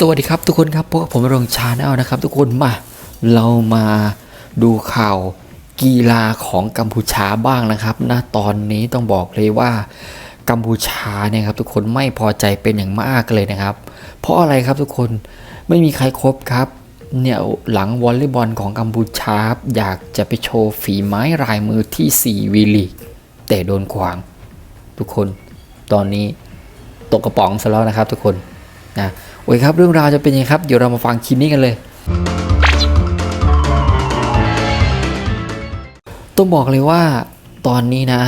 สวัสดีครับทุกคนครับพวกบผมรงชาแนลนะครับ ทุกคนมาเรามาดูข่าวกีฬาของกัมพูชาบ้างนะครับณตอนนี้ต้องบอกเลยว่ากัมพูชาเนี่ยครับทุกคนไม่พอใจเป็นอย่างมากเลยนะครับ เพราะอะไรครับทุกคนไม่มีใครครบครับเนี่ยหลังวอลเลย์บอลของกัมพูชาครับอยากจะไปโชว์ฝีไม้ลายมือที่4วีลีกแต่โดนขวาง ทุกคนตอนนี้ตกกระป๋องซะแล้วนะครับทุกคนนะ โอ้ยครับเรื่องราวจะเป็นยังไงครับ เดี๋ยวเรามาฟังคลิปนี้กันเลย ต้องบอกเลยว่าตอนนี้นะ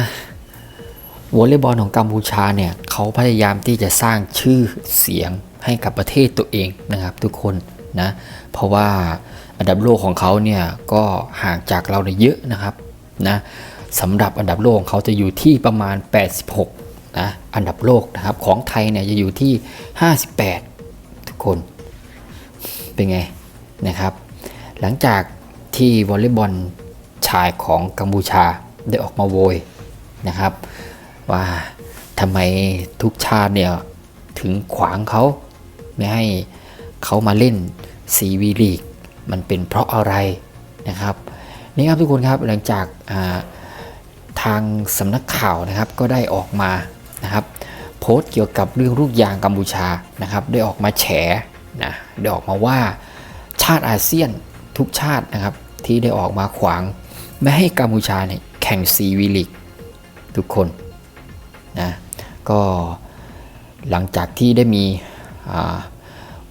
วอลเลย์บอลของกัมพูชาเนี่ยเขาพยายามที่จะสร้างชื่อเสียงให้กับประเทศตัวเองนะครับทุกคนนะเพราะว่าอันดับโลกของเขาเนี่ยก็ห่างจากเราเนี่ยเยอะนะครับนะสำหรับอันดับโลกของเขาจะอยู่ที่ประมาณ 86นะอันดับโลกนะครับของไทยเนี่ยจะอยู่ที่ 58 คน เป็นไงนะครับ หลังจากที่วอลเลย์บอลชายของกัมพูชาได้ออกมาโวยนะครับ ว่าทำไมทุกชาติเนี่ยถึงขวางเขาไม่ให้เขามาเล่นซีวีลีกมันเป็นเพราะอะไรนะครับนี่ครับทุกคนครับหลังจากาทางสำนักข่าวนะครับก็ได้ออกมานะครับ โพสต์เกี่ยวกับเรื่องลูกยางกัมพูชานะครับ ได้ออกมาแฉนะได้ออกมาว่าชาติอาเซียนทุกชาตินะครับ ที่ได้ออกมาขวาง ไม่ให้กัมพูชาเนี่ยแข่งซีวีลิกทุกคนนะก็หลังจากที่ได้มี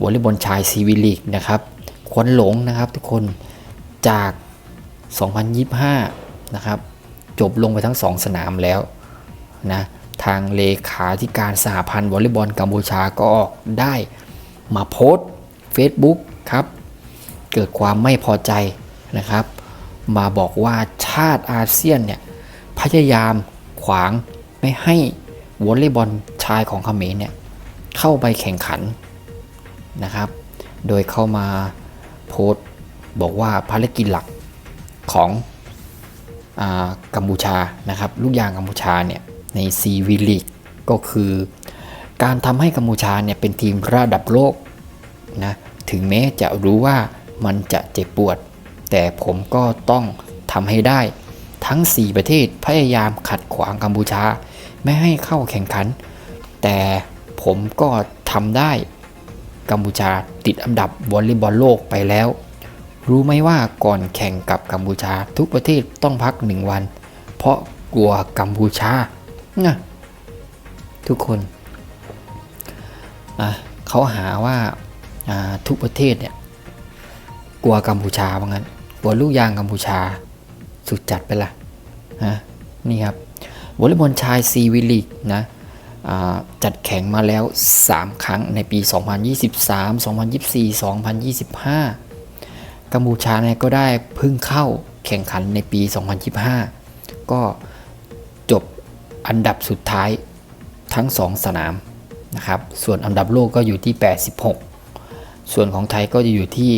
วอลเลย์บอลชายซีวีลิกนะครับควันหลงนะครับทุกคนจาก 2025 นะครับ จบลงไปทั้ง 2 สนามแล้วนะ ทางเลขาธิการสหพันธ์วอลเลย์บอลกัมพูชาก็ออกได้มาโพสต์ Facebook ครับ เกิดความไม่พอใจนะครับ มาบอกว่าชาติอาเซียนเนี่ยพยายามขวางไม่ให้วอลเลย์บอลชายของเขมรเนี่ยเข้าไปแข่งขันนะครับ โดยเข้ามาโพสต์บอกว่าภารกิจหลักของอกัมพูชานะครับ ลูกยางกัมพูชาเนี่ย ในซีวีลีกก็คือ การทำให้กัมพูชาเนี่ยเป็นทีมระดับโลกนะถึงแม้จะรู้ว่ามันจะเจ็บปวด แต่ผมก็ต้องทำให้ได้ ทั้ง 4 ประเทศพยายามขัดขวางกัมพูชา ไม่ให้เข้าแข่งขัน แต่ผมก็ทำได้กัมพูชาติดอันดับวอลเลย์บอลโลกไปแล้ว รู้ไหมว่าก่อนแข่งกับกัมพูชาทุกประเทศต้องพักหนึ่งวัน เพราะกลัวกัมพูชา นะทุกคนเขาหาว่าทุกประเทศเนี่ยกลัวกัมพูชาว่างั้นกลัวลูกยางกัมพูชาสุดจัดไปละฮะนี่ครับวอลเลย์บอลชายซีวิลีกนะจัดแข่งมาแล้ว 3 ครั้งในปี 2023 2024 2025 กัมพูชาเนี่ยก็ได้เพึ่งเข้าแข่งขันในปี 2025 ก็จบ อันดับสุดท้ายทั้ง 2 สนามนะครับ ส่วนอันดับโลกก็อยู่ที่ 86 ส่วนของไทยก็จะอยู่ที่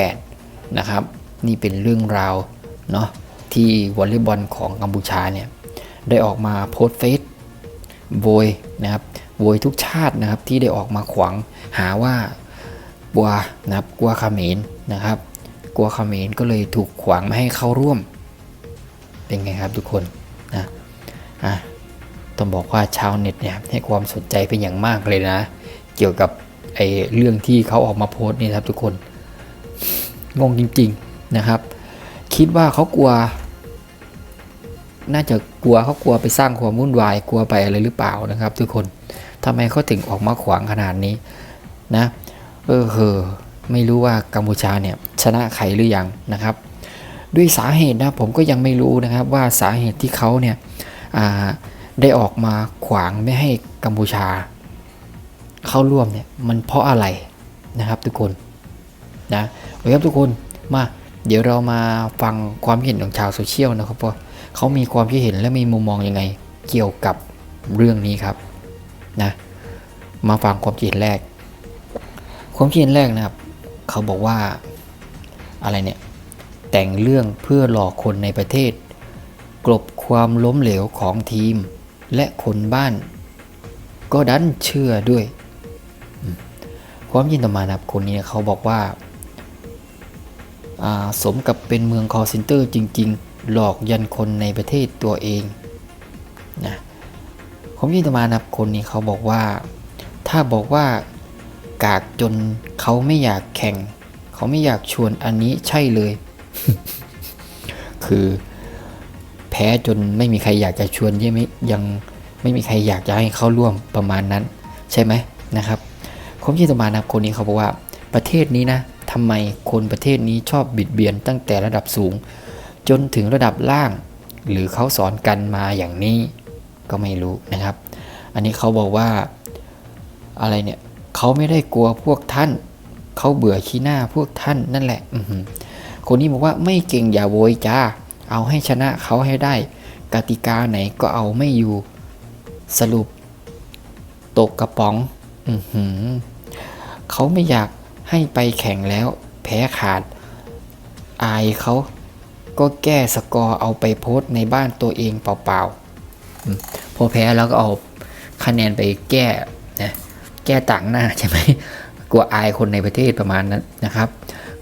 58 นะครับ นี่เป็นเรื่องราวเนาะที่วอลเลย์บอลของกัมพูชาเนี่ยได้ออกมาโพสเฟซโวยนะครับโวยทุกชาตินะครับที่ได้ออกมาขวางหาว่ากลัวนะครับกลัวเขมรนะครับกลัวเขมรก็เลยถูกขวางไม่ให้เข้าร่วม เป็นไงครับทุกคนนะอะ ต้องบอกว่าชาวเน็ตเนี่ยให้ความสนใจเป็นอย่างมากเลยนะ เกี่ยวกับไอ้เรื่องที่เขาออกมาโพสต์นี่ครับทุกคนงงจริง ๆนะครับ คิดว่าเขากลัว น่าจะกลัวเขากลัวไปสร้างความวุ่นวายกลัวไปอะไรหรือเปล่านะครับ ทุกคนทำไมเขาถึงออกมาขวางขนาดนี้นะเออเฮอไม่รู้ว่ากัมพูชาเนี่ยชนะใครหรือยังนะครับ ด้วยสาเหตุนะผมก็ยังไม่รู้นะครับว่าสาเหตุที่เขาเนี่ยอ่า ได้ออกมาขวางไม่ให้กัมพูชา เข้าร่วมเนี่ยมันเพราะอะไรนะครับทุกคนนะโอเคครับทุกคนมาเดี๋ยวเรามาฟังความเห็นของชาวโซเชียลนะครับว่าเขามีความคิดเห็นและมีมุมมองยังไง เกี่ยวกับเรื่องนี้ครับนะมาฟังความคิดเห็นแรก ความคิดเห็นแรกนะครับ เขาบอกว่าอะไรเนี่ยแต่งเรื่องเพื่อหลอกคนในประเทศ กลบความล้มเหลวของทีม และคนบ้าน ก็ดันเชื่อด้วย ความยินต่อมานะครับคนนี้เขาบอกว่าาสมกับเป็นเมืองคอเซนเตอร์จริง ๆ หลอกยันคนในประเทศตัวเองนะความยินต่อมานะครับคนนี้เขาบอกว่า ถ้าบอกว่ากากจนเขาไม่อยากแข่ง เขาไม่อยากชวนอันนี้ใช่เลย คือ พ้จนไม่มีใครอยากจะชวนยังไม่ยังไม่มีใครอยากจะให้เข้าร่วมประมาณนั้น ใช่ไหมนะครับผมที่ต่อมานะคนนี้เขาบอกว่าประเทศนี้นะทำไมคนประเทศนี้ชอบบิดเบียนตั้งแต่ระดับสูง จนถึงระดับล่าง หรือเขาสอนกันมาอย่างนี้ก็ไม่รู้นะครับ อันนี้เขาบอกว่าอะไรเนี่ยเขาไม่ได้กลัวพวกท่าน เขาเบื่อขี้หน้าพวกท่านนั่นแหละอคนนี้บอกว่าไม่เก่งอย่าโวยจ้า เอาให้ชนะเขาให้ได้ กติกาไหนก็เอาไม่อยู่ สรุป ตกกระป๋อง อือหือเขาไม่อยากให้ไปแข่งแล้ว แพ้ขาด อายเขาก็แก้สกอร์เอาไปโพสต์ในบ้านตัวเองเปล่าๆพอแพ้แล้วก็เอาคะแนนไปแก้นะแก้ต่างหน้าใช่ไหมกลัวอายคนในประเทศประมาณนั้นนะครับ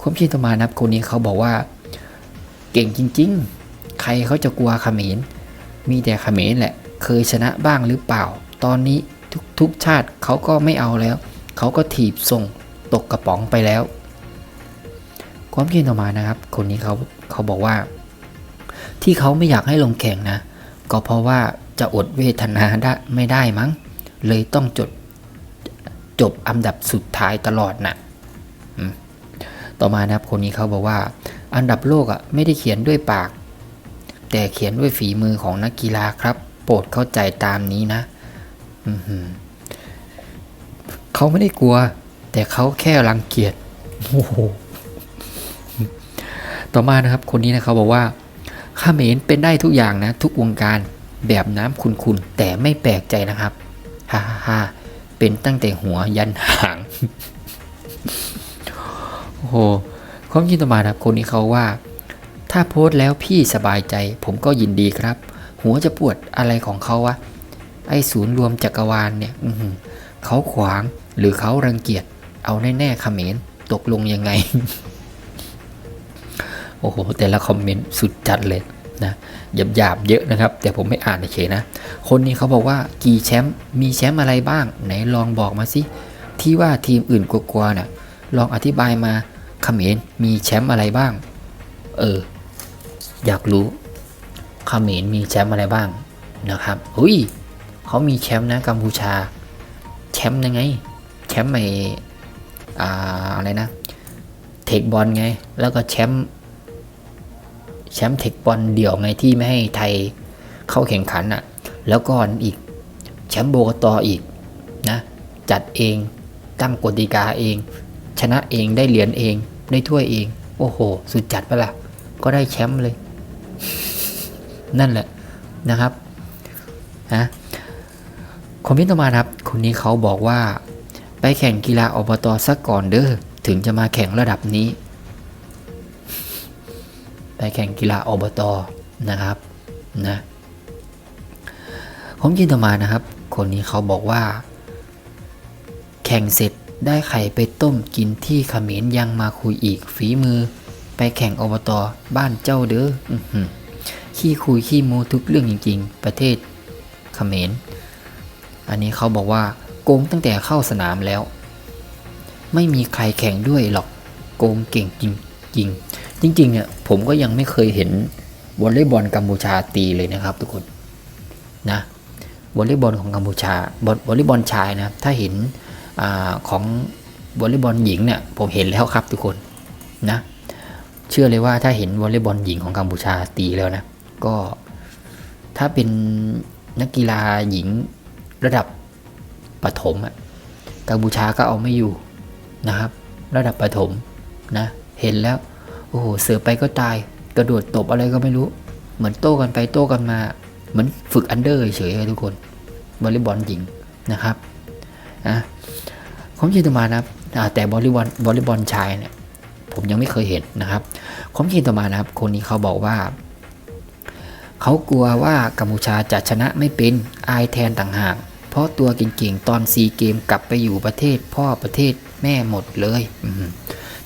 ความคิดต่อมานะครับคนนี้เขาบอกว่า เก่งจริง ๆ ใครเขาจะกลัวเขมร มีแต่เขมรแหละ เคยชนะบ้างหรือเปล่า ตอนนี้ทุกทุกชาติเขาก็ไม่เอาแล้ว เขาก็ถีบส่งตกกระป๋องไปแล้ว ความคิดต่อมานะครับ คนนี้เขาเขาบอกว่า ที่เขาไม่อยากให้ลงแข่งนะ ก็เพราะว่าจะอดเวทนาได้ไม่ได้มั้ง เลยต้องจดจบอันดับสุดท้ายตลอดนะอืมต่อมานะครับคนนี้เขาบอกว่า อันดับโลกอะไม่ได้เขียนด้วยปาก แต่เขียนด้วยฝีมือของนักกีฬาครับ โปรดเข้าใจตามนี้นะอืเขาไม่ได้กลัว แต่เขาแค่รังเกียจโอ้โหต่อมานะครับ คนนี้นะเขาบอกว่าข่าเมรเป็นได้ทุกอย่างนะ ทุกวงการแบบน้ำคุณๆแต่ไม่แปลกใจนะครับฮ่าฮ่าฮ่าเป็นตั้งแต่หัวยันหาง โอ้โหความคิดต่อมานะครับคนนี้เขาว่า ถ้าโพสต์แล้วพี่สบายใจ ผมก็ยินดีครับ หัวจะปวดอะไรของเขาวะ ไอ้ศูนย์รวมจักรวาลเนี่ยเขาขวางหรือเขารังเกียจ เอาแน่ๆเขมรตกลงยังไง โอ้โห แต่ละคอมเมนต์สุดจัดเลยนะหยาบๆเยอะนะครับ แต่ผมไม่อ่านเฉยนะ คนนี้เขาบอกว่ากี่แชมป์มีแชมป์อะไรบ้าง ไหนลองบอกมาสิที่ว่าทีมอื่นกลัวๆน่ะลองอธิบายมาเขมรมีแชมป์อะไรบ้าง เออ อยากรู้เขมรมีแชมป์อะไรบ้างนะครับอุ้ยเขามีแชมป์นะกัมพูชา แชมป์ยังไง แชมป์ไออ่าอะไรนะ เทคบอลไง แล้วก็แชมป์แชมป์เทคบอลเดี่ยวไงที่ไม่ให้ไทยเข้าแข่งขันอะ แล้วก็อีกแชมป์โบกตออีกนะจัดเองตั้งกติกาเอง ชนะเองได้เหรียญเองได้ถ้วยเอง โอ้โห สุดจัดปล่ะก็ได้แชมป์เลย นั่นแหละนะครับนะคอมเมนต์ต่อมาครับ คนนี้เขาบอกว่า ไปแข่งกีฬาอบตสักก่อนเด้อถึงจะมาแข่งระดับนี้ ไปแข่งกีฬาอบตนะครับนะผมยินต่อมานะครับ คนนี้เขาบอกว่า แข่งเสร็จได้ไข่ไปต้มกินที่ขมรยังมาคุยอีกฝีมือ ไปแข่งอบตบ้านเจ้าเด้ออขี้คุยขี้โมทุกเรื่องจริง ๆ ประเทศเขมร อันนี้เขาบอกว่าโกงตั้งแต่เข้าสนามแล้ว ไม่มีใครแข่งด้วยหรอกโกงเก่งจริงๆจริงๆเนี่ยผมก็ยังไม่เคยเห็นวอลเลย์บอลกัมพูชาตีเลยนะครับ ทุกคนนะวอลเลย์บอลของกัมพูชาวอลวอลเลย์บอลชายนะถ้าเห็นอของวอลเลย์บอลหญิงเนี่ยผมเห็นแล้วครับทุกคนนะ เชื่อเลยว่าถ้าเห็นวอลเลย์บอลหญิงของกัมพูชาตีแล้วนะ ก็ถ้าเป็นนักกีฬาหญิงระดับประถมอะกัมพูชาก็เอาไม่อยู่นะครับ ระดับประถมนะ เห็นแล้ว โอ้โหเสือไปก็ตาย กระโดดตบอะไรก็ไม่รู้ เหมือนโต้กันไปโต้กันมา เหมือนฝึกอันเดอร์เฉยๆทุกคนวอลเลย์บอลหญิงนะครับอะผมคิดต่อมานะครับแต่วอลเลย์บอลวอลเลย์บอลชายเนี่ย ผมยังไม่เคยเห็นนะครับความคิดต่อมานะครับ คนนี้เขาบอกว่า เขากลัวว่ากัมพูชาจะชนะไม่เป็นอายแทนต่างหาก เพราะตัวเก่งๆตอนซีเกมกลับไปอยู่ประเทศ พ่อประเทศแม่หมดเลยอืม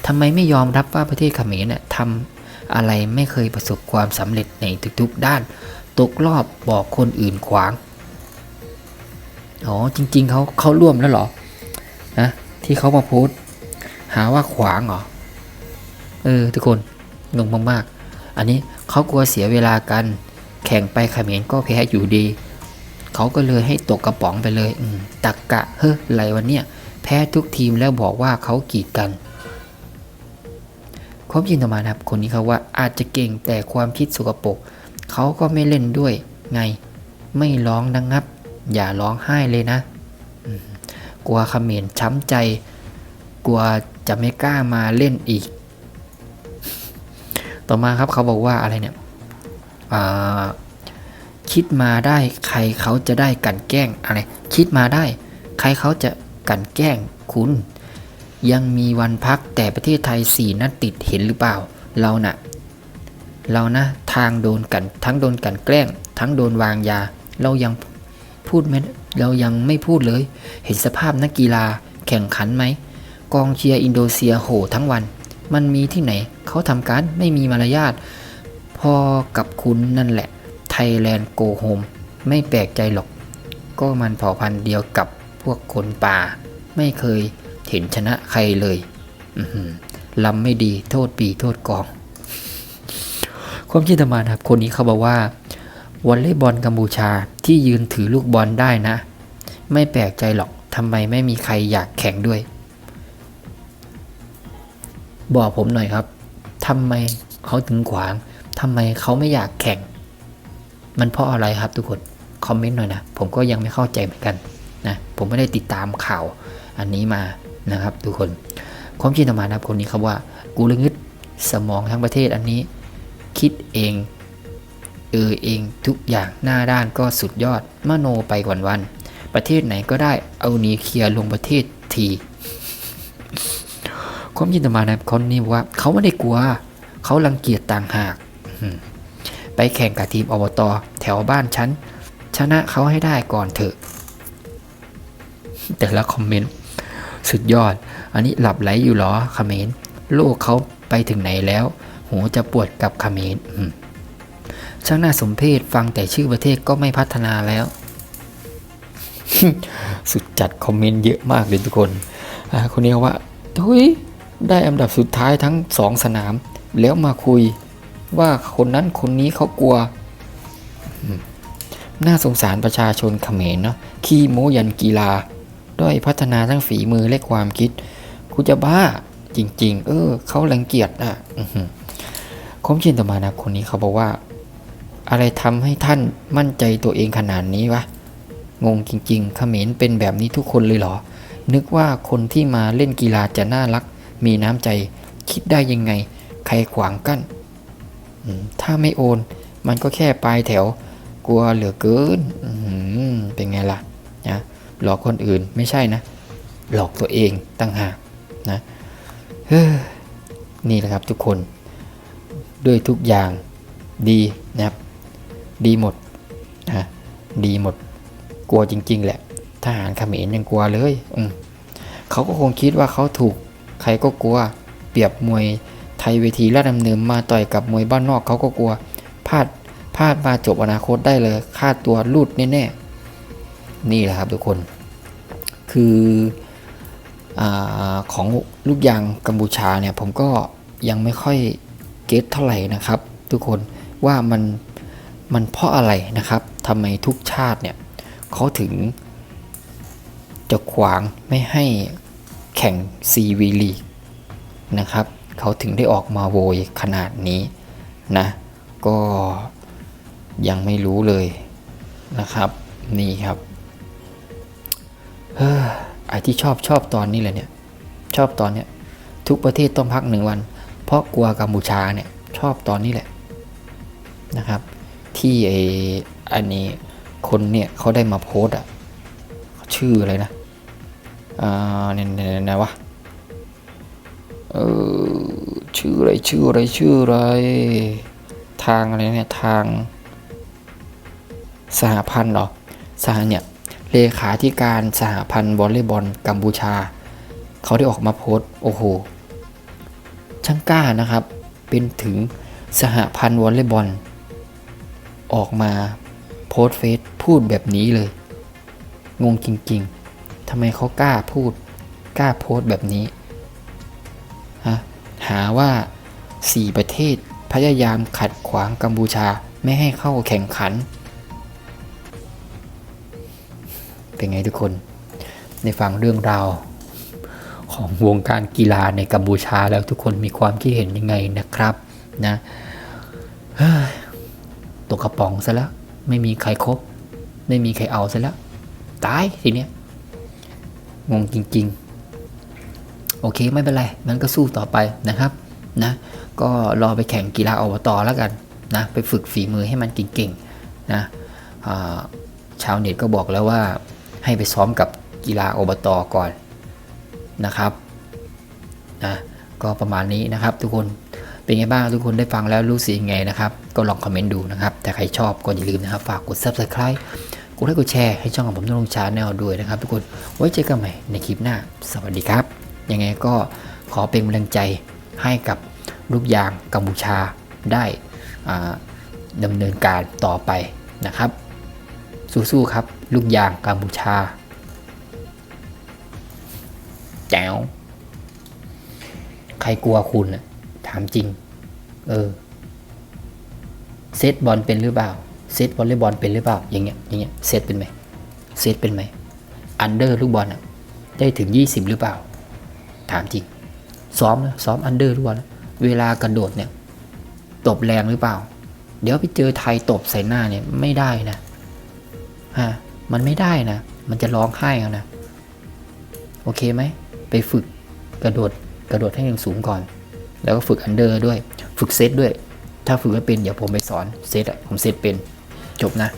ทำไมไม่ยอมรับว่าประเทศเขมรน่ะทำอะไรไม่เคยประสบความสำเร็จในทุกๆด้าน ตกรอบบอกคนอื่นขวางอ๋อจริง ๆเขาเขาร่วมแล้วเหรอนะที่เขามาโพสหาว่าขวางเหรอ เออ ทุกคนงงมากๆ อันนี้เขากลัวเสียเวลากัน แข่งไปเขมรก็แพ้อยู่ดี เขาก็เลยให้ตกกระป๋องไปเลยตักกะ เฮ้ยอะไรวันเนี้ยแพ้ทุกทีมแล้วบอกว่าเขากีดกันความจริงต่อมานะครับ คนนี้เขาว่าอาจจะเก่งแต่ความคิดสกปรกเขาก็ไม่เล่นด้วยไง ไม่ร้องดังงับ อย่าร้องไห้เลยนะ กลัวเขมรช้ำใจ กลัวจะไม่กล้ามาเล่นอีก ต่อมาครับเขาบอกว่าอะไรเนี่ยคิดมาได้ใครเขาจะได้กันแกล้งอะไร คิดมาได้ ใครเขาจะกันแกล้งคุณ ยังมีวันพักแต่ประเทศไทยสี่นัดติดเห็นหรือเปล่า เราน่ะเรานะทางโดนกันทั้งโดนกันแกล้ง ทั้งโดนวางยา เรายังพูดไม่เรายังไม่พูดเลย เห็นสภาพนักกีฬาแข่งขันไหมกองเชียร์อินโดนีเซียโหทั้งวัน มันมีที่ไหน เขาทำการไม่มีมารยาท พอกับคุณนั่นแหละ ไทยแลนด์โกโฮมไม่แปลกใจหรอก ก็มันเผ่าพันธุ์เดียวกับพวกคนป่า ไม่เคยเห็นชนะใครเลยลำไม่ดีโทษปีโทษกอง ความคิดธรรมานะครับ คนนี้เขาบอกว่าวอลเลย์บอลกัมพูชาที่ยืนถือลูกบอลได้นะ ไม่แปลกใจหรอกทำไมไม่มีใครอยากแข่งด้วย บอกผมหน่อยครับทำไมเขาถึงขวางทำไมเขาไม่อยากแข่ง มันเพราะอะไรครับทุกคนคอมเมนต์หน่อยนะ ผมก็ยังไม่เข้าใจเหมือนกันนะผมไม่ได้ติดตามข่าวอันนี้มานะครับทุกคนความคิดธรรมานะครับคนนี้ครับว่า กูเลงึดสมองทั้งประเทศอันนี้ คิดเองเออเองทุกอย่างหน้าด้านก็สุดยอดมโนไปวันๆประเทศไหนก็ได้เอานีเคลียร์ลงประเทศที ความยินตมานะคนนี้บอกว่าเขาไม่ได้กลัว เขารังเกียจต่างหาก ไปแข่งกับทีมอบตอแถวบ้านฉัน ชนะเขาให้ได้ก่อนเถอะ แต่ละคอมเมนต์สุดยอด อันนี้หลับไหลอยู่หรอคอมเขมรโลกเขาไปถึงไหนแล้ว หูจะปวดกับเขมรอืมช่างน่าสมเพชฟังแต่ชื่อประเทศก็ไม่พัฒนาแล้ว สุดจัดคอมเมนต์เยอะมากเลยทุกคน คนนี้ว่าทุย ได้อันดับสุดท้ายทั้งสองสนาม แล้วมาคุยว่าคนนั้นคนนี้เขากลัว น่าสงสารประชาชนเขมรเนาะขี้โมยันกีฬา ด้อยพัฒนาทั้งฝีมือและความคิดกูจะบ้าจริง ๆ เออ เขารังเกียจอะคมชินต่อมานะคนนี้เขาบอกว่า อะไรทำให้ท่านมั่นใจตัวเองขนาดนี้วะ งงจริง ๆ เขมรเป็นแบบนี้ทุกคนเลยเหรอ นึกว่าคนที่มาเล่นกีฬาจะน่ารัก มีน้ำใจ คิดได้ยังไง ใครขวางกั้นถ้าไม่โอน มันก็แค่ปลายแถว กลัวเหลือเกินเป็นไงล่ะนะหลอกคนอื่นไม่ใช่นะ หลอกตัวเองตั้งหากนะนี่แหละครับทุกคน ด้วยทุกอย่างดีนะครับ ดีหมดนะดีหมด กลัวจริง ๆ แหละ ทหารเขมรยังกลัวเลยอเขาก็คงคิดว่าเขาถูก ใครก็กลัว เปรียบมวยไทยเวทีระดับเนิมมาต่อยกับมวยบ้านนอกเขาก็กลัวพลาดพลาดมาจบอนาคตได้เลยค่าตัวรูดแน่ๆนี่แหละครับทุกคน คืออของลูกยางกัมพูชาเนี่ยผมก็ยังไม่ค่อยเก็ตเท่าไหร่นะครับ ทุกคนว่ามันมันเพราะอะไรนะครับทำไมทุกชาติเนี่ยเขาถึงจะขวางไม่ให้ ข่งซีวีลีกนะครับเขาถึงได้ออกมาโวยขนาดนี้นะก็ยังไม่รู้เลยนะครับ นี่ครับเฮ้อไอที่ชอบชอบตอนนี้เลยเนี่ย ชอบตอนเนี้ยทุกประเทศต้องพักหนึ่งวัน เพราะกลัวกัมพูชาเนี่ยชอบตอนนี้แหละนะครับ ที่ไออันนี้คนเนี่ยเขาได้มาโพสอะชื่ออะไรนะ อ่าเนี่ยเนี่ยเนี่ยวะเออชื่ออะไรชื่ออะไรชื่ออะไร ทางอะไรเนี่ยทาง สหพันธ์เหรอสหเนี่ยเลขาธิการสหพันธ์วอลเลย์บอลกัมพูชา เขาได้ออกมาโพสต์โอ้โหช่างกล้านะครับ เป็นถึงสหพันธ์วอลเลย์บอล ออกมาโพสต์เฟซพูดแบบนี้เลย งงจริง ๆ ทำไมเขากล้าพูดกล้าโพสต์แบบนี้ฮะหาว่า 4 ประเทศพยายามขัดขวางกัมพูชาไม่ให้เข้าแข่งขัน เป็นไงทุกคนในฟังเรื่องราวของวงการกีฬาในกัมพูชาแล้วทุกคนมีความคิดเห็นยังไงนะครับนะตกกระป๋องซะแล้ว ไม่มีใครครบ ไม่มีใครเอาซะแล้ว ตายทีเนี้ย งงจริง ๆ โอเคไม่เป็นไรงั้นก็สู้ต่อไปนะครับนะก็รอไปแข่งกีฬาอบตแล้วกันนะไปฝึกฝีมือให้มันเก่งๆนะาชาวเน็ตก็บอกแล้วว่าให้ไปซ้อมกับกีฬาอบตก่อนนะครับนะก็ประมาณนี้นะครับทุกคนเป็นไงบ้างทุกคนได้ฟังแล้วรู้สึกยังไงนะครับ ก็ลองคอมเมนต์ดูนะครับ ถ้าใครชอบก็อย่าลืมนะครับ ฝากกด subscribe ดไลค์กดแชร์ให้ช่องของผมนรงชาแนลด้วยนะครับ ทุกคนไว้เจอกันใหม่ในคลิปหน้า สวัสดีครับ ยังไงก็ขอเป็นกำลังใจให้กับลูกยางกัมพูชาได้ดำเนินการต่อไปนะครับ สู้ๆครับ ลูกยางกัมพูชาแจ๋วใครกลัวคุณน่ะถามจริง เออ เซตบอลเป็นหรือเปล่า เซตวอลเลย์บอลเป็นหรือเปล่าอย่างเงี้ยอย่างเงี้ยเซตเป็นไหมเซตเป็นไหมอันเดอร์ลูกบอลอะได้ถึง 20 หรือเปล่า ถามจริง ซ้อมนะซ้อมอันเดอร์ลูกบอลเวลากระโดดเนี่ยตบแรงหรือเปล่า เดี๋ยวไปเจอไทยตบใส่หน้าเนี่ยไม่ได้นะฮะมันไม่ได้นะ มันจะร้องไห้เอานะ โอเคไหม ไปฝึกกระโดดกระโดดให้ยังสูงก่อน แล้วก็ฝึกอันเดอร์ด้วย ฝึกเซตด้วย ถ้าฝึกไม่เป็นเดี๋ยวผมไปสอนเซตอะผมเซตเป็น จบนะ